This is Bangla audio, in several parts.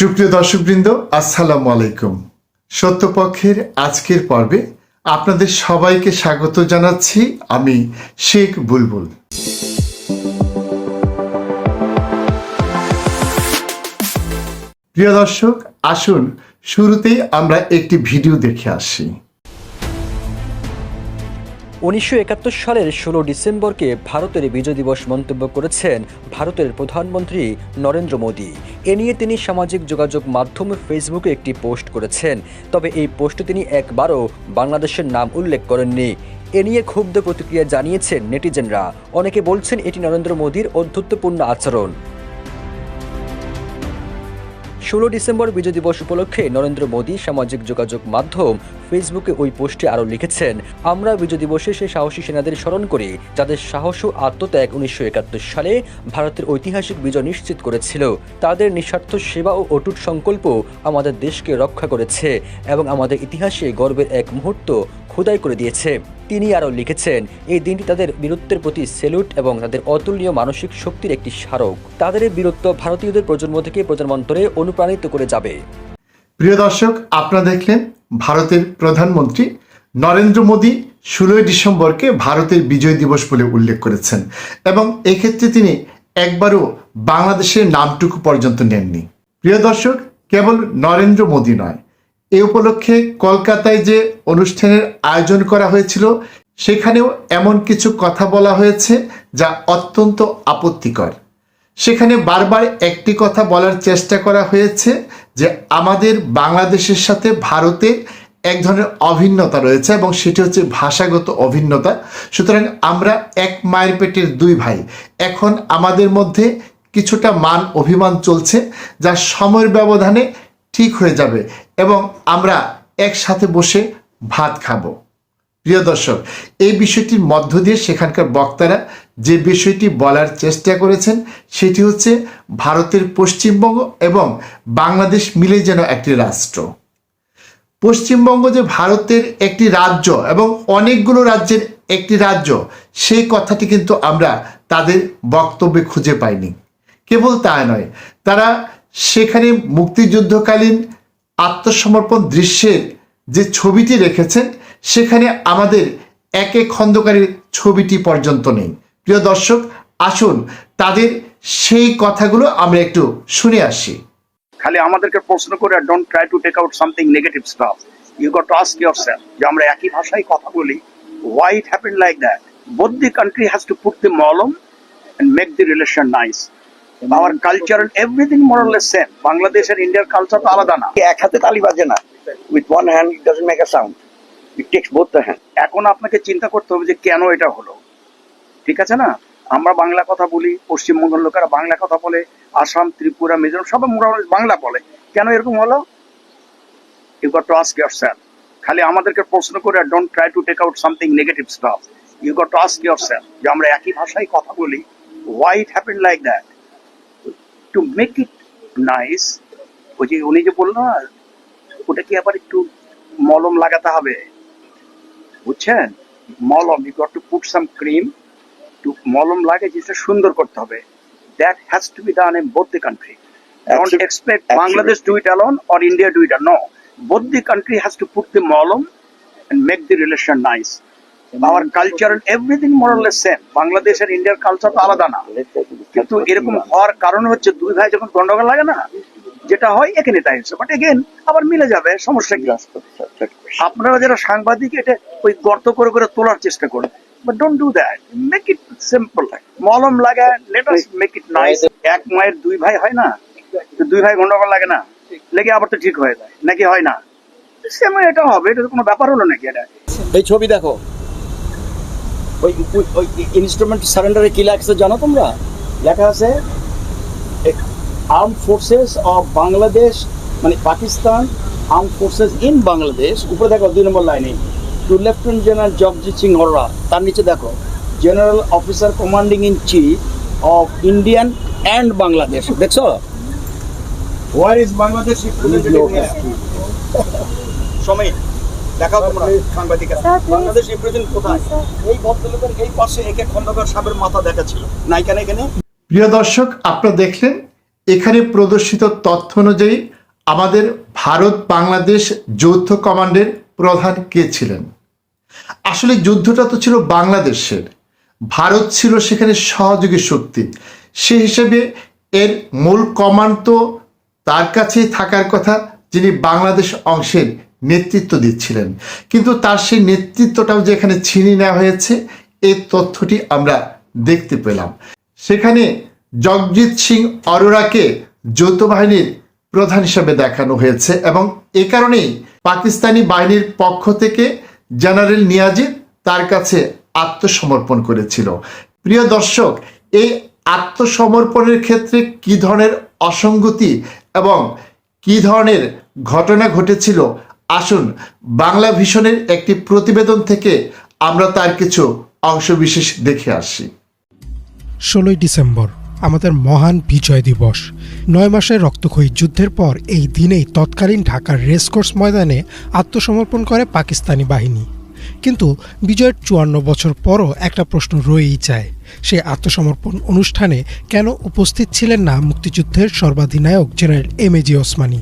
সুপ্রিয় দর্শকবৃন্দ, আসসালামু আলাইকুম। সত্যপক্ষের আজকের পর্বে আপনাদের সবাইকে স্বাগত জানাচ্ছি আমি শেখ বুলবুল। প্রিয় দর্শক, আসুন শুরুতেই আমরা একটি ভিডিও দেখে আসি। উনিশশো একাত্তর সালের ষোলো ডিসেম্বরকে ভারতের বিজয় দিবস মন্তব্য করেছেন ভারতের প্রধানমন্ত্রী নরেন্দ্র মোদী। এ নিয়ে তিনি সামাজিক যোগাযোগ মাধ্যমে ফেসবুকে একটি পোস্ট করেছেন। তবে এই পোস্টে তিনি একবারও বাংলাদেশের নাম উল্লেখ করেননি। এ নিয়ে ক্ষুব্ধ প্রতিক্রিয়া জানিয়েছেন নেটিজেনরা। অনেকে বলছেন এটি নরেন্দ্র মোদীর অধ্যত্বপূর্ণ আচরণ। ষোলো ডিসেম্বর বিজয় দিবস উপলক্ষে নরেন্দ্র মোদী সামাজিক যোগাযোগ মাধ্যম ফেসবুকে ওই পোস্টে আরও লিখেছেন, আমরা বিজয় দিবসে সে সাহসী সেনাদের স্মরণ করি, যাদের সাহস ও আত্মত্যাগ উনিশশো একাত্তর সালে ভারতের ঐতিহাসিক বিজয় নিশ্চিত করেছিল। তাদের নিঃস্বার্থ সেবা ও অটুট সংকল্প আমাদের দেশকে রক্ষা করেছে এবং আমাদের ইতিহাসে গর্বের এক মুহূর্ত খোদাই করে দিয়েছে। তিনি আরও লিখেছেন, এই দিনটি তাদের বীরত্বের প্রতি সেলুট এবং তাদের অতুলনীয় মানসিক শক্তির একটি স্মারক। তাদের এই বীরত্ব ভারতীয়দের প্রজন্ম থেকে প্রজন্মান্তরে অনুপ্রাণিত করে যাবে। প্রিয় দর্শক, আপনারা দেখলেন ভারতের প্রধানমন্ত্রী নরেন্দ্র মোদী ষোলোই ডিসেম্বরকে ভারতের বিজয় দিবস বলে উল্লেখ করেছেন এবং এক্ষেত্রে তিনি একবারও বাংলাদেশের নামটুকু পর্যন্ত নেননি। প্রিয় দর্শক, কেবল নরেন্দ্র মোদী নয় এ উপলক্ষে কলকাতায় যে অনুষ্ঠানের আয়োজন করা হয়েছিল, সেখানেও এমন কিছু কথা বলা হয়েছে যা অত্যন্ত আপত্তিকর। সেখানে বারবার একটি কথা বলার চেষ্টা করা হয়েছে যে আমাদের বাংলাদেশের সাথে ভারতের এক ধরনের অভিন্নতা রয়েছে এবং সেটি হচ্ছে ভাষাগত অভিন্নতা। সুতরাং আমরা এক মায়ের পেটের দুই ভাই। এখন আমাদের মধ্যে কিছুটা মান অভিমান চলছে, যা সময়ের ব্যবধানে ঠিক হয়ে যাবে এবং আমরা একসাথে বসে ভাত খাব। প্রিয় দর্শক, এই বিষয়টির মধ্য দিয়ে সেখানকার বক্তারা যে বিষয়টি বলার চেষ্টা করেছেন, সেটি হচ্ছে ভারতের পশ্চিমবঙ্গ এবং বাংলাদেশ মিলে যেন একটি রাষ্ট্র। পশ্চিমবঙ্গ যে ভারতের একটি রাজ্য এবং অনেকগুলো রাজ্যের একটি রাজ্য, সেই কথাটি কিন্তু আমরা তাদের বক্তব্যে খুঁজে পাইনি। কেবল তা নয়, তারা সেখানে মুক্তিযুদ্ধকালীন আত্মসমর্পণ দৃশ্যের যে ছবিটি রেখেছেন, সেখানে আমাদের একে খন্দকারের ছবিটি পর্যন্ত নেই। প্রিয় দর্শক, আসুন তাদের সেই কথাগুলো আমরা একটু শুনে আসি। খালি আমাদেরকে প্রশ্ন করে don't try to take out something negative stuff you got to ask yourself যে আমরা একই ভাষায় কথা বলি why it happen like that both the country has to put the মলম and make the relation nice. Our culture everything or less Bangladesh আর ইন্ডিয়ার কালচার তো আলাদা না। এক হাতে তালি বাজে না। With one hand it doesn't make a sound it takes both the hand এখন আপনাকে চিন্তা করতে হবে যে কেন এটা হলো। ঠিক আছে না? আমরা বাংলা কথা বলি পশ্চিমবঙ্গের লোকেরা বাংলা কথা বলে আসাম ত্রিপুরা মিজোরাম সবাই মোটামুটি বাংলা বলে। কেন এরকম হলো? You got to ask yourself খালি আমাদেরকে প্রশ্ন করে don't try to take out something negative stuff you got to ask yourself যে আমরা একই ভাষায় কথা বলি। Why it happen like that to make it nice ওই যে উনি যে বলল না ওটা কি আবার একটু মলম লাগাতে হবে? বুঝছেন? মলম you got to put some cream to মলম লাগে জিনিসটা সুন্দর করতে হবে। That has to be done in both the country don't expect Bangladesh do it alone or India do it no both the country has to put the মলম and make the relation nice. Everything more or less same. Bangladesh আর ইন্ডিয়ার কালচার তো আলাদা না। কিন্তু এরকম হওয়ার কারণ হচ্ছে দুই ভাই যখন গন্ডগোল লাগে না, যেটা হয় এখানে তাই হচ্ছে। বাট এগেন আবার মিলে যাবে, সমস্যা কি? আপনারা যারা সাংবাদিক, এটা ওই গর্ত করে করে তোলার চেষ্টা করুন। But don't do that make it simple মলম লাগা let us make it nice এক মায়ের দুই ভাই হয় না, তো দুই ভাই গন্ডগোল লাগে না। লেগে আবার তো ঠিক হয়ে যায়, নাকি হয় না? সেম এটা হবে, এটা কোনো ব্যাপার হলো নাকি এটা? এই ছবি দেখো। ওই ওই- ওই ইনস্ট্রুমেন্ট সারেন্ডারে কি লেখা জানো তোমরা? লেখা আছে আর্ম ফোর্সেস অফ বাংলাদেশ মানে Pakistan arm forces in Bangladesh উপরে দেখো দুই নম্বর লাইনে to lieutenant general Jagjit Singh হররা তার নিচে দেখো general officer commanding in chief of Indian and Bangladesh দেখছ? হোয়ার ইজ বাংলাদেশ সময় দেখাও তোমরা সাংবাদিকেরা। বাংলাদেশ রিপ্রেজেন্ট কোথায়? এই ভদ্রলোকের এই পাশে একে খন্দকার সাহেবের মাথা দেখা ছিল নাই? এখানে প্রিয় দর্শক আপনারা দেখলেন এখানে প্রদর্শিত তথ্য অনুযায়ী আমাদের ভারত বাংলাদেশ যৌথ কমান্ডের প্রধান কে ছিলেন? আসলে যুদ্ধটা তো ছিল বাংলাদেশের। ভারত ছিল সেখানে সহযোগী শক্তি। সে হিসেবে এর মূল কমান্ড তো তার কাছেই থাকার কথা যিনি বাংলাদেশ অংশের নেতৃত্ব দিচ্ছিলেন। কিন্তু তার সেই নেতৃত্বটাও যে এখানে ছিনিয়ে নেওয়া হয়েছে এই তথ্যটি আমরা দেখতে পেলাম। সেখানে জগজিৎ সিং অরোরাকে যৌথ বাহিনীর প্রধান হিসেবে দেখানো হয়েছে এবং এ কারণেই পাকিস্তানি বাহিনীর পক্ষ থেকে জেনারেল নিয়াজিদ তার কাছে আত্মসমর্পণ করেছিল। প্রিয় দর্শক, এই আত্মসমর্পণের ক্ষেত্রে কি ধরনের অসঙ্গতি এবং কি ধরনের ঘটনা ঘটেছিল আসুন, বাংলা ভিশনের একটি প্রতিবেদন থেকে আমরা তার কিছু অংশবিশেষ দেখে আসি। ষোলোই ডিসেম্বর, আমাদের মহান বিজয় দিবস। নয় মাসের রক্তক্ষয়ী যুদ্ধের পর এই দিনেই তৎকালীন ঢাকার রেসকোর্স ময়দানে আত্মসমর্পণ করে পাকিস্তানি বাহিনী। কিন্তু বিজয়ের চুয়ান্ন বছর পরও একটা প্রশ্ন রয়েই যায় সেই আত্মসমর্পণ অনুষ্ঠানে কেন উপস্থিত ছিলেন না মুক্তিযুদ্ধের সর্বাধিনায়ক general M A G Osmani?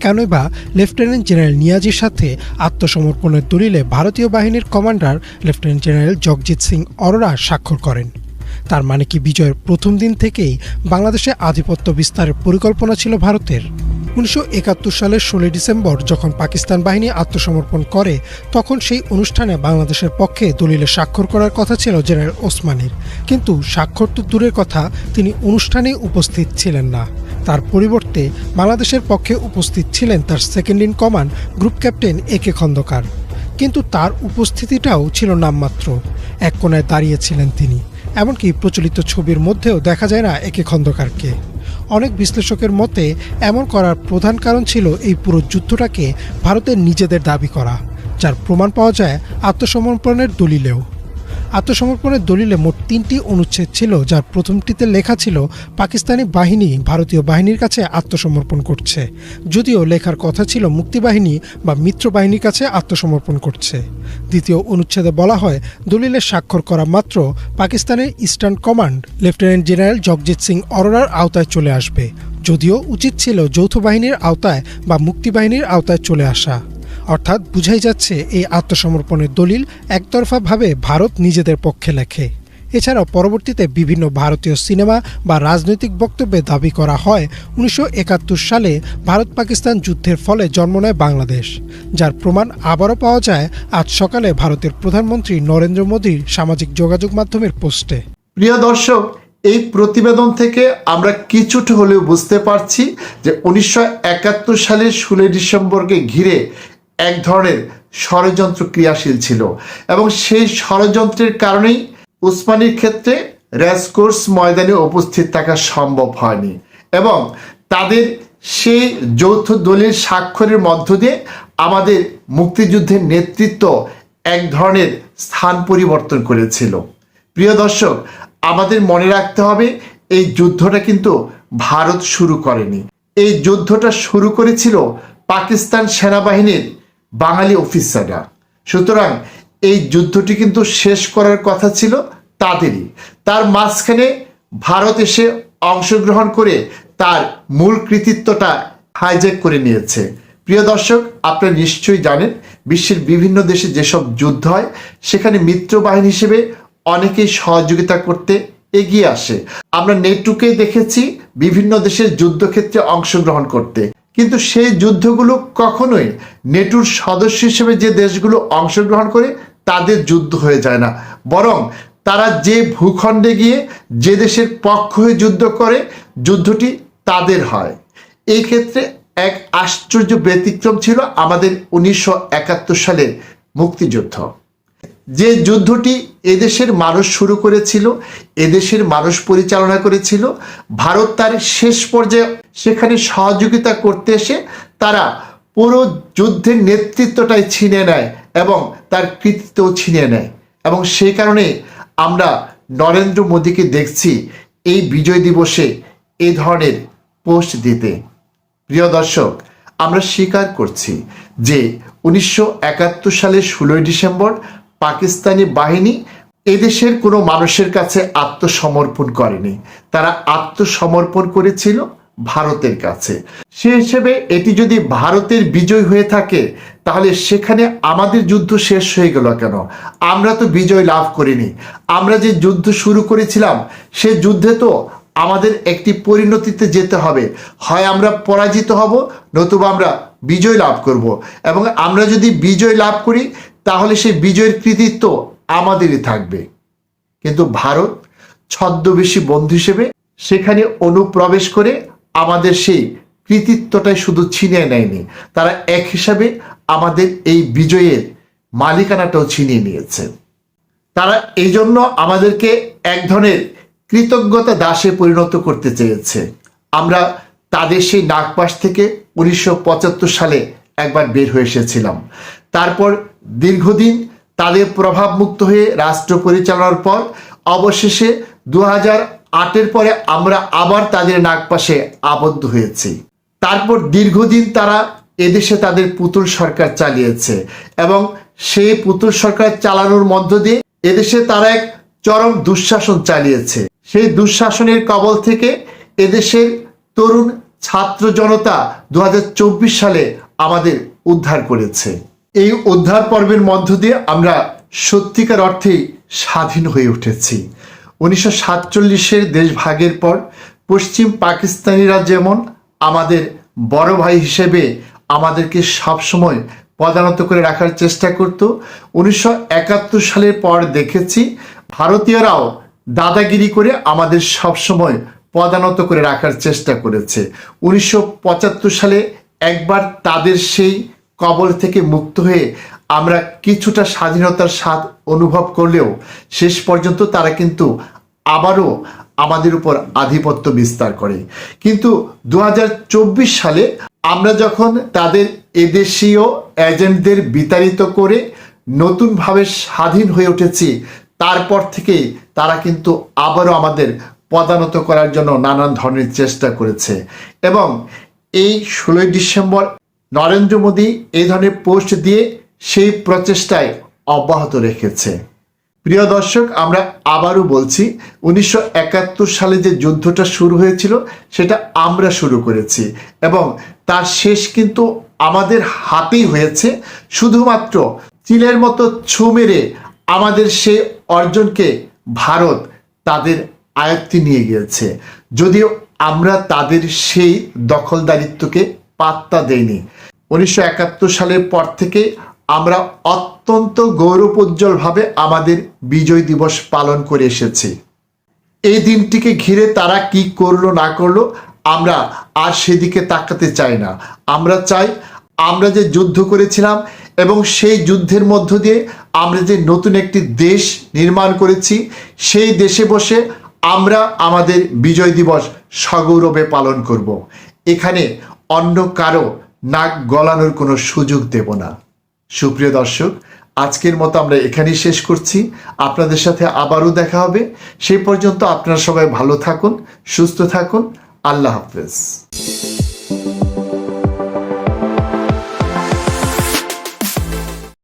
কেনই বা লেফটেন্যান্ট জেনারেল নিয়াজির সাথে আত্মসমর্পণের দলিলে ভারতীয় বাহিনীর commander lieutenant general Jagjit Singh Aurora স্বাক্ষর করেন। তার মানে কি বিজয়ের প্রথম দিন থেকেই বাংলাদেশে আধিপত্য বিস্তারের পরিকল্পনা ছিল ভারতের? উনিশশো একাত্তর সালের ষোলোই ডিসেম্বর যখন পাকিস্তান বাহিনী আত্মসমর্পণ করে, তখন সেই অনুষ্ঠানে বাংলাদেশের পক্ষে দলিলে স্বাক্ষর করার কথা ছিল জেনারেল ওসমানীর। কিন্তু স্বাক্ষর তো দূরের কথা, তিনি অনুষ্ঠানে উপস্থিত ছিলেন না। তার পরিবর্তে বাংলাদেশের পক্ষে উপস্থিত ছিলেন তার second in command group captain A K Khandker. কিন্তু তার উপস্থিতিটাও ছিল নামমাত্র। এক কোনায় দাঁড়িয়েছিলেন তিনি। এমনকি প্রচলিত ছবির মধ্যেও দেখা যায় না একে খন্দকারকে। অনেক বিশ্লেষকের মতে, এমন করার প্রধান কারণ ছিল এই পুরো যুদ্ধটাকে ভারতের নিজেদের দাবি করা, যার প্রমাণ পাওয়া যায় আত্মসমর্পণের দলিলেও। আত্মসমর্পণের দলিলে মোট তিনটি অনুচ্ছেদ ছিল, যার প্রথমটিতে লেখা ছিল, পাকিস্তানি বাহিনী ভারতীয় বাহিনীর কাছে আত্মসমর্পণ করছে। যদিও লেখার কথা ছিল, মুক্তিবাহিনী বা মিত্র বাহিনীর কাছে আত্মসমর্পণ করছে। দ্বিতীয় অনুচ্ছেদে বলা হয়, দলিলে স্বাক্ষর করা মাত্র পাকিস্তানের eastern command lieutenant general Jagjit Singh অরোরার আওতায় চলে আসবে। যদিও উচিত ছিল যৌথ বাহিনীর আওতায় বা মুক্তিবাহিনীর আওতায় চলে আসা। অর্থাৎ বুঝাই যাচ্ছে এই আত্মসমর্পণের দলিল একতরফাভাবে ভারত নিজেদের পক্ষে লেখে। এছাড়াও পরবর্তীতে বিভিন্ন ভারতীয় সিনেমা বা রাজনৈতিক বক্তব্যে দাবি করা হয়, উনিশশো একাত্তর সালে ভারত পাকিস্তান যুদ্ধের ফলে জন্ম নেয় বাংলাদেশ, যার প্রমাণ আবারও পাওয়া যায় আজ সকালে ভারতের প্রধানমন্ত্রী নরেন্দ্র মোদীর সামাজিক যোগাযোগ মাধ্যমের পোস্টে। প্রিয় দর্শক, এই প্রতিবেদন থেকে আমরা কিছুটা হলেও বুঝতে পারছি যে উনিশশো সালের ষোলোই ডিসেম্বরকে ঘিরে এক ধরনের ষড়যন্ত্র ক্রিয়াশীল ছিল এবং সেই ষড়যন্ত্রের কারণেই উসমানির ক্ষেত্রে রেসকোর্স ময়দানে উপস্থিত থাকা সম্ভব হয়নি এবং তাদের সেই যৌথ দলের স্বাক্ষরের মধ্য দিয়ে আমাদের মুক্তিযুদ্ধের নেতৃত্ব এক ধরনের স্থান পরিবর্তন করেছিল। প্রিয় দর্শক, আমাদের মনে রাখতে হবে, এই যুদ্ধটা কিন্তু ভারত শুরু করেনি। এই যুদ্ধটা শুরু করেছিল পাকিস্তান সেনাবাহিনীর বাঙালি অফিসাররা সুতরাং এই যুদ্ধটি কিন্তু শেষ করার কথা ছিল তাদেরই। তার মাঝখানে ভারত এসে অংশগ্রহণ করে তার মূল কৃতিত্বটা হাইজ্যাক করে নিয়েছে। প্রিয় দর্শক, আপনারা নিশ্চয়ই জানেন, বিশ্বের বিভিন্ন দেশে যেসব যুদ্ধ হয়, সেখানে মিত্র বাহিনী হিসেবে অনেকেই সহযোগিতা করতে এগিয়ে আসে। আমরা নেটুকে দেখেছি বিভিন্ন দেশের যুদ্ধক্ষেত্রে অংশগ্রহণ করতে। কিন্তু সেই যুদ্ধগুলো কখনোই নেটুর সদস্য হিসেবে যে দেশগুলো অংশগ্রহণ করে তাদের যুদ্ধ হয়ে যায় না। বরং তারা যে ভূখণ্ডে গিয়ে যে দেশের পক্ষ হয়ে যুদ্ধ করে, যুদ্ধটি তাদের হয়। এই ক্ষেত্রে এক আশ্চর্য ব্যতিক্রম ছিল আমাদের উনিশশো একাত্তর সালের মুক্তিযুদ্ধ। যে যুদ্ধটি এদেশের মানুষ শুরু করেছিল, এদেশের মানুষ পরিচালনা করেছিল, ভারত তার শেষ পর্যায়ে সেখানে সহযোগিতা করতে এসে তারা পুরো যুদ্ধের নেতৃত্বটাই ছিনে নেয় এবং তার কৃতিত্বও ছিনিয়ে নেয়। এবং সেই কারণে আমরা নরেন্দ্র মোদীকে দেখছি এই বিজয় দিবসে এই ধরনের পোস্ট দিতে। প্রিয় দর্শক, আমরা স্বীকার করছি যে উনিশশো একাত্তর সালের ষোলোই ডিসেম্বর পাকিস্তানি বাহিনী এদেশের কোনো মানুষের কাছে আত্মসমর্পণ করেনি। তারা আত্মসমর্পণ করেছিল ভারতের কাছে। সে হিসেবে এটি যদি ভারতের বিজয় হয়ে থাকে, তাহলে সেখানে আমাদের যুদ্ধ শেষ হয়ে গেল কেন? আমরা তো বিজয় লাভ করিনি। আমরা যে যুদ্ধ শুরু করেছিলাম, সে যুদ্ধে তো আমাদের একটি পরিণতিতে যেতে হবে। হয় আমরা পরাজিত হব, নতুবা আমরা বিজয় লাভ করব। এবং আমরা যদি বিজয় লাভ করি তাহলে সেই বিজয়ের কৃতিত্ব আমাদেরই থাকবে। কিন্তু ভারত ছদ্মবেশী বন্ধু হিসেবে সেখানে অনুপ্রবেশ করে আমাদের সেই কৃতিত্বটাই শুধু ছিনিয়ে নেয়নি, তারা এক হিসাবে আমাদের এই বিজয়ের মালিকানাটাও ছিনিয়ে নিয়েছে। তারা এই জন্য আমাদেরকে এক ধরনের কৃতজ্ঞতা দাসে পরিণত করতে চেয়েছে। আমরা তাদের সেই নাগপাশ থেকে উনিশশো পঁচাত্তর সালে একবার বের হয়ে এসেছিলাম। তারপর দীর্ঘদিন তাদের প্রভাবমুক্ত হয়ে রাষ্ট্র পরিচালনার পর অবশেষে দু হাজার আটের পরে আমরা আবার তাদের নাগপাশে আবদ্ধ হয়েছি। তারপর দীর্ঘদিন তারা এদেশে তাদের পুতুল সরকার চালিয়েছে এবং সেই পুতুল সরকার চালানোর মধ্য দিয়ে এদেশে তারা এক চরম দুঃশাসন চালিয়েছে। সেই দুঃশাসনের কবল থেকে এদেশের তরুণ ছাত্র জনতা দু হাজার চব্বিশ সালে আমাদের উদ্ধার করেছে। এই উদ্ধার পর্বের মধ্য দিয়ে আমরা সত্যিকার অর্থে স্বাধীন হয়ে উঠেছি। উনিশশো সাতচল্লিশের দেশভাগের পর পশ্চিম পাকিস্তানিরা যেমন আমাদের বড় ভাই হিসেবে আমাদেরকে সবসময় পদানত করে রাখার চেষ্টা করত, উনিশশো একাত্তর সালের পর দেখেছি ভারতীয়রাও দাদাগিরি করে আমাদের সবসময় পদানত করে রাখার চেষ্টা করেছে। উনিশশো পঁচাত্তর সালে একবার তাদের সেই কবল থেকে মুক্ত হয়ে আমরা কিছুটা স্বাধীনতার স্বাদ অনুভব করলেও শেষ পর্যন্ত তারা কিন্তু আবারও আমাদের উপর আধিপত্য বিস্তার করে। কিন্তু দু হাজার চব্বিশ সালে আমরা যখন তাদের এদেশীয় এজেন্টদের বিতাড়িত করে নতুনভাবে স্বাধীন হয়ে উঠেছি, তারপর থেকে তারা কিন্তু আবারও আমাদের পদানত করার জন্য নানান ধরনের চেষ্টা করেছে। এবং এই ষোলোই ডিসেম্বর নরেন্দ্র মোদী এই ধরনের পোস্ট দিয়ে সেই প্রচেষ্টায় অব্যাহত রেখেছে। প্রিয় দর্শক, আমরা আবারও বলছি, উনিশশো একাত্তর সালে যে যুদ্ধটা শুরু হয়েছিল, সেটা আমরা শুরু করেছি এবং তার শেষ কিন্তু আমাদের হাতেই হয়েছে। শুধুমাত্র চিলের মতো ছু মেরে আমাদের সেই অর্জনকে ভারত তাদের আয়ত্তে নিয়ে গিয়েছে। যদিও আমরা তাদের সেই দখলদারিত্বকে পাত্তা দেইনি উনিশশো একাত্তর সালের পর থেকে আমরা অত্যন্ত গৌরবোজ্জ্বলভাবে আমাদের বিজয় দিবস পালন করে এসেছি। এই দিনটিকে ঘিরে তারা কি করল, না করল, আমরা আর সেদিকে তাকাতে চাই না। আমরা চাই আমরা যে যুদ্ধ করেছিলাম এবং সেই যুদ্ধের মধ্য দিয়ে আমরা যে নতুন একটি দেশ নির্মাণ করেছি, সেই দেশে বসে আমরা আমাদের বিজয় দিবস সগৌরবে পালন করব। এখানে অন্য কারও নাক গলানোর কোনো সুযোগ দেব না। সুপ্রিয় দর্শক, আজকের মতো আমরা এখানেই শেষ করছি। আপনাদের সাথে আবারও দেখা হবে। সেই পর্যন্ত আপনারা সবাই ভালো থাকুন, সুস্থ থাকুন। আল্লাহ হাফেজ।